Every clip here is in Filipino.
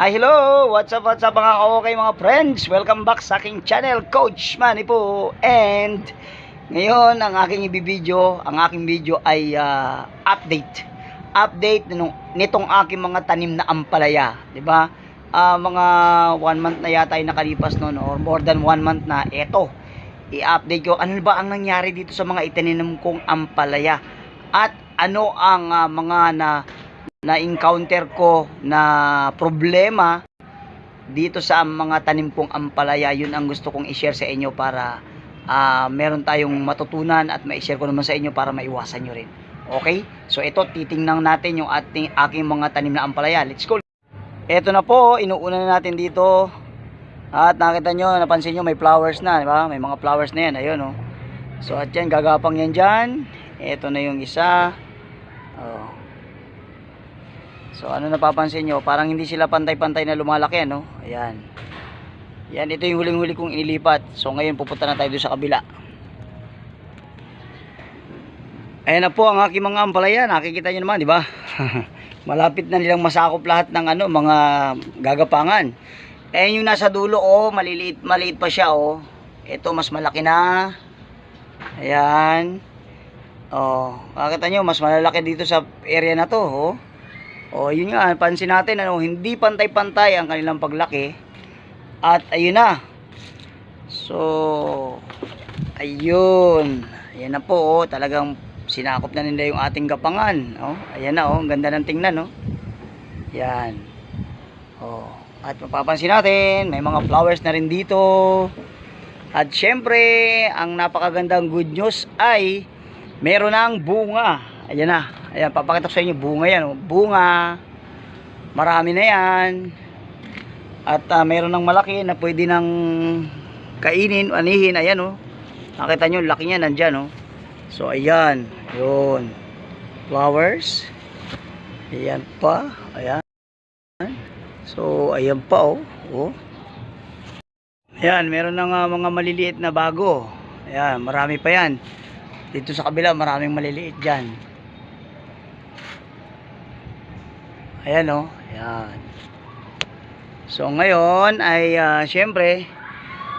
Hi, hello! What's up, what's up mga okay mga friends? Welcome back sa aking channel, Coach Manny po. And ngayon, ang aking ibibideo, ang aking video ay ah, update. Update nung, nitong aking mga tanim na ampalaya. ba? Ah, mga one month na yata ay nakalipas noon or more than one month na. Eto, i-update ko ano ba ang nangyari dito sa mga itinanim kong ampalaya. At ano ang ah, mga na na-encounter ko na problema dito sa mga tanim kong ampalaya, yun ang gusto kong i-share sa inyo para ah, meron tayong matutunan at ma-share ko naman sa inyo para maiwasan nyo rin. Okay? So ito, titingnan natin yung ating, aking mga tanim na ampalaya. Let's go! Ito na po, inuuna na natin dito. At nakita nyo, napansin nyo, may flowers na, di ba? May mga flowers na yan, ayun oh. So at yan, gagapang yan dyan. Ito na yung isa. Oh. So ano napapansin nyo, parang hindi sila pantay-pantay na lumalaki ano. Ayan. Yan, ito yung huling-huli kong inilipat. So ngayon pupunta na tayo sa kabila. Ayan na po ang aking mga ampalaya. Nakikita nyo naman, di ba? Malapit na nilang masakop lahat ng ano, mga gagapangan. Ayan yung nasa dulo, oh, maliliit, maliit pa siya, oh. Ito mas malaki na. Ayan. Oh, makita nyo, mas malalaki dito sa area na to, oh. Oh, yun nga, pansin natin ano, hindi pantay-pantay ang kanilang paglaki. At ayun na. So, ayun. Ayan na po, oh, talagang sinakop na nila yung ating gapangan, oh. Ayan na, oh, ang ganda ng tingnan, oh. Yan. Oh, at mapapansin natin, may mga flowers na rin dito. At syempre, ang napakagandang good news ay meron ng bunga. Ayan na. Ayan, papakita ko sa inyo bunga yan. oh. Bunga. Marami na yan. At ah, meron ng malaki na pwede nang kainin, anihin. Ayan oh. Nakita nyo, laki niya nandyan oh. So ayan. Yun. Flowers. Ayan pa. Ayan. So ayan pa oh. Oh. Ayan, meron ng ah, mga maliliit na bago. Ayan, marami pa yan. Dito sa kabila, maraming maliliit dyan. Ayan o. Ayan. So ngayon ay ah, syempre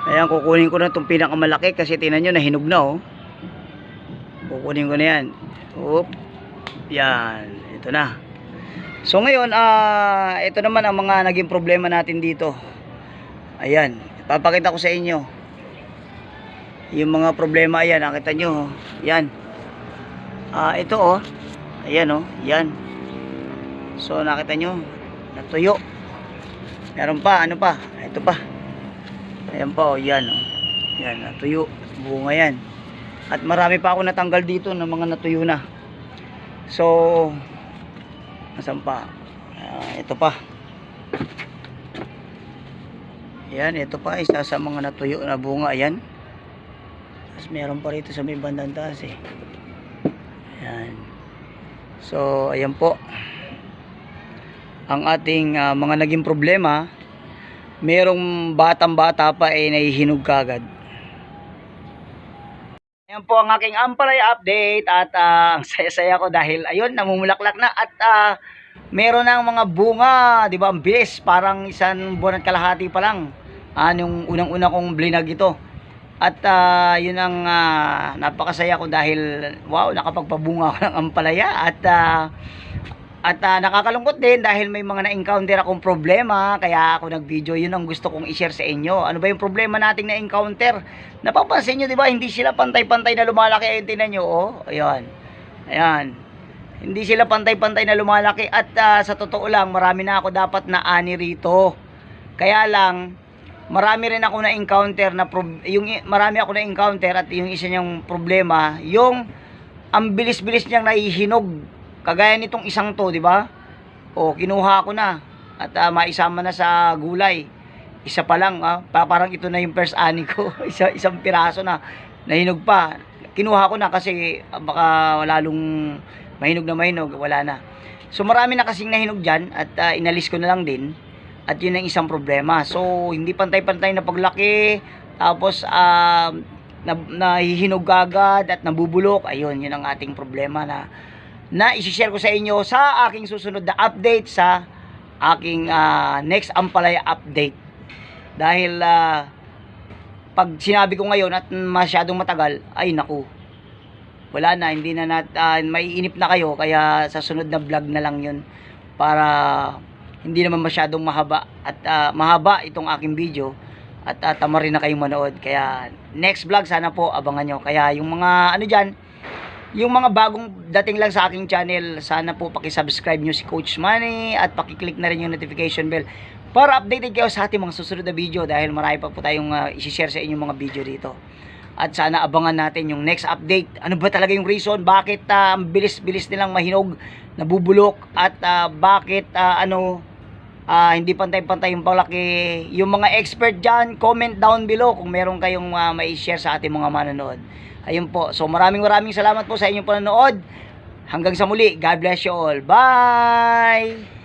ayan kukunin ko na itong pinakamalaki kasi tinan nyo nahinog na oh. Kukunin ko na yan. Oop. Yan. Ito na. So ngayon ah ito naman ang mga naging problema natin dito. Ayan. Papakita ko sa inyo. Yung mga problema ayan. Nakita nyo. oh. Yan. Ah ito oh. Ayan oh. Yan. So nakita nyo, natuyo. Meron pa, ano pa? Ito pa. Ayan pa, oh, yan. Oh. Yan, natuyo. Bunga yan. At marami pa ako natanggal dito ng mga natuyo na. So, nasan pa? Ah, ito pa. Yan, ito pa. Isa sa mga natuyo na bunga. Ayan. Tapos meron pa rito sa may bandang taas eh. Yan. So, ayan po ang ating ah, mga naging problema, merong batang-bata pa ay nahihinog kagad. Ayan po ang aking ampalay update at ah, ang saya-saya ko dahil ayun, namumulaklak na at ah, meron ng mga bunga, di ba, ang bilis, parang isang buwan at kalahati pa lang. Ah, yung unang-una kong blinag ito. At ah, yun ang ah, napakasaya ko dahil wow, nakapagpabunga ako ng ampalaya at ah, at ah, nakakalungkot din dahil may mga na-encounter akong problema kaya ako nag-video. Yun ang gusto kong i-share sa inyo. Ano ba yung problema nating na-encounter? Napapansin nyo, di ba? Hindi sila pantay-pantay na lumalaki. Ayun, tinan nyo, oh. Ayan. Ayan. Hindi sila pantay-pantay na lumalaki. At ah, sa totoo lang, marami na ako dapat na ani rito. Kaya lang, marami rin ako na-encounter na prob- yung marami ako na-encounter at yung isa niyang problema, yung ang bilis-bilis niyang nahihinog kagaya nitong isang to, di ba? O kinuha ko na at ah, maisama na sa gulay. Isa pa lang, ah, pa, parang ito na yung first ani ko. Isa, isang piraso na nahinog pa. Kinuha ko na kasi ah, baka lalong mahinog na mahinog, wala na. So marami na kasing nahinog dyan at ah, inalis ko na lang din. At yun ang isang problema. So hindi pantay-pantay na paglaki. Tapos ah, na, nahihinog agad at nabubulok. Ayun, yun ang ating problema na na isi-share ko sa inyo sa aking susunod na update sa aking ah, next Ampalaya update. Dahil ah, pag sinabi ko ngayon at masyadong matagal, ay naku, wala na, hindi na nat, ah, maiinip na kayo, kaya sa sunod na vlog na lang yun para hindi naman masyadong mahaba at ah, mahaba itong aking video at uh, tama rin na kayong manood. Kaya next vlog sana po abangan nyo. Kaya yung mga ano dyan, yung mga bagong dating lang sa aking channel, sana po paki-subscribe nyo si Coach Manny at paki-click na rin yung notification bell para updated kayo sa ating mga susunod na video dahil marami pa po tayong uh, isi-share sa inyong mga video dito. At sana abangan natin yung next update. Ano ba talaga yung reason? Bakit ah, ang bilis-bilis nilang mahinog, nabubulok at ah, bakit ah, ano ah, hindi pantay-pantay yung palaki. Yung mga expert dyan, comment down below kung meron kayong uh, mai-share sa ating mga manonood. Ayun po. So maraming maraming salamat po sa inyong panonood. Hanggang sa muli. God bless you all. Bye!